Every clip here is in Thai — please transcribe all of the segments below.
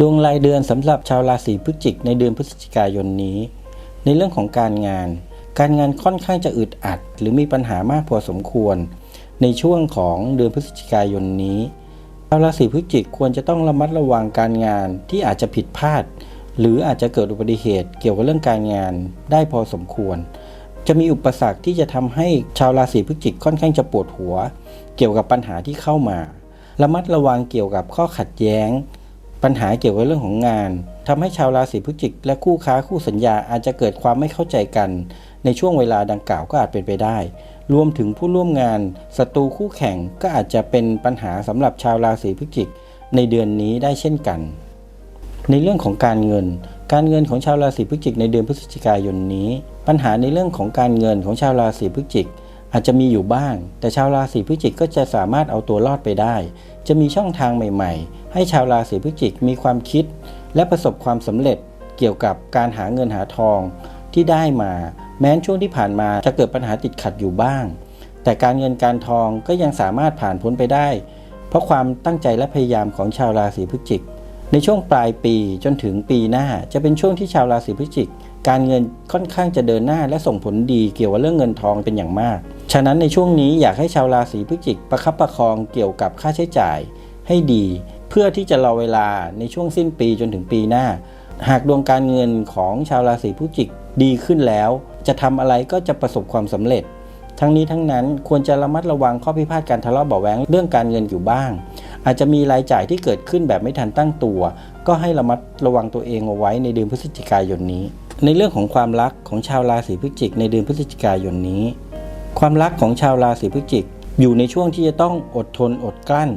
ดวงรายเดือนสำหรับชาวราศีพฤศจิกในเดือนพฤศจิกายนนี้ ในเรื่องของการงาน การงานค่อนข้างจะอึดอัด หรือมีปัญหามากพอสมควร ในช่วงของเดือนพฤศจิกายนนี้ ชาวราศีพฤศจิกควรจะต้องระมัดระวังการงานที่อาจจะผิดพลาด หรืออาจจะเกิดอุบัติเหตุเกี่ยวกับเรื่องการงานได้พอสมควร จะมีอุปสรรคที่จะทำให้ชาวราศีพฤศจิกค่อนข้างจะปวดหัว เกี่ยวกับปัญหาที่เข้ามา ระมัดระวังเกี่ยวกับข้อขัดแย้ง ปัญหาเกี่ยวกับเรื่องของงานทำให้ชาวราศีพฤศจิก และคู่ค้าคู่สัญญาอาจจะเกิดความไม่เข้าใจกัน ในช่วงเวลาดังกล่าวก็อาจเป็นไปได้ รวมถึงผู้ร่วมงานศัตรูคู่แข่งก็อาจจะเป็นปัญหาสำหรับชาวราศีพฤศจิก ในเดือนนี้ได้เช่นกัน ในเรื่องของการเงิน การเงินของชาวราศีพฤศจิกในเดือนพฤศจิกายนนี้ ปัญหาในเรื่องของการเงินของชาวราศีพฤศจิก อาจจะมีอยู่บ้าง แต่ชาวราศีพฤศจิกก็จะสามารถเอาตัวรอดไปได้ จะมีช่องทางใหม่ๆ ให้ชาวราศีพฤศจิกมีความคิด และประสบความสำเร็จเกี่ยวกับการหาเงินหาทองที่ได้มา แม้นช่วงที่ผ่านมาจะเกิดปัญหาติดขัดอยู่บ้าง แต่การเงินการทองก็ยังสามารถผ่านพ้นไปได้ เพราะความตั้งใจและพยายามของชาวราศีพฤศจิก ในช่วงปลายปีจนถึงปีหน้าจะเป็นช่วงที่ชาวราศีพฤศจิก การเงินค่อนข้างจะเดินหน้าและส่งผลดีเกี่ยวกับเรื่องเงินทองเป็นอย่างมาก ฉะนั้นในช่วงนี้อยากให้ชาวราศีพฤศจิกประคับประคองเกี่ยวกับค่าใช้จ่ายให้ดี เพื่อที่จะรอเวลาในช่วงสิ้นปีจนถึงปีหน้า หากดวงการเงินของชาวราศีพฤศจิกดีขึ้นแล้ว จะทำอะไรก็จะประสบความสำเร็จ ทั้งนี้ทั้งนั้นควรจะระมัดระวังข้อพิพาทการทะเลาะเบาแวงเรื่องการเงินอยู่บ้าง อาจจะมีรายจ่ายที่เกิดขึ้นแบบไม่ทันตั้งตัว ก็ให้ระมัดระวังตัวเองเอาไว้ในเดือนพฤศจิกายนนี้ ในเรื่องของความรักของชาวราศีพฤศจิกในเดือนพฤศจิกายนนี้ ความรักของชาวราศีพฤศจิก อยู่ในช่วงที่จะต้องอดทนอดกลั้น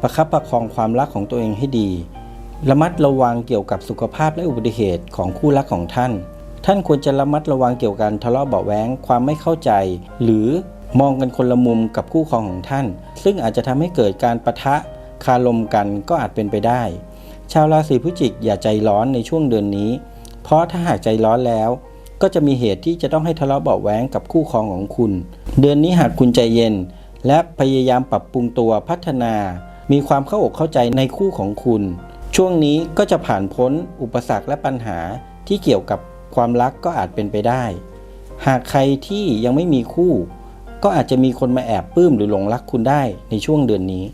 ประคับประคองความรักของตัวเองให้ดี ระมัดระวังเกี่ยวกับสุขภาพและอุบัติเหตุของคู่รักของท่าน ท่านควรจะระมัดระวังเกี่ยวกับทะเลาะเบาะแวงความไม่เข้าใจ หรือมองกันคนละมุมกับคู่ครองของท่าน ซึ่งอาจจะทำให้เกิดการปะทะคารมกันก็อาจเป็นไปได้ ชาวราศีพฤศจิกอย่าใจร้อนในช่วงเดือนนี้ เพราะถ้าหากใจร้อนแล้ว ก็จะมีเหตุที่จะต้องให้ทะเลาะเบาะแว้งกับคู่ครองของคุณ เดือนนี้หากคุณใจเย็น และพยายามปรับปรุงตัวพัฒนา มีความเข้าอกเข้าใจในคู่ของคุณ ช่วงนี้ก็จะผ่านพ้นอุปสรรคและปัญหาที่เกี่ยวกับความรักก็อาจเป็นไปได้ หากใครที่ยังไม่มีคู่ ก็อาจจะมีคนมาแอบปลื้มหรือหลงรักคุณได้ในช่วงเดือนนี้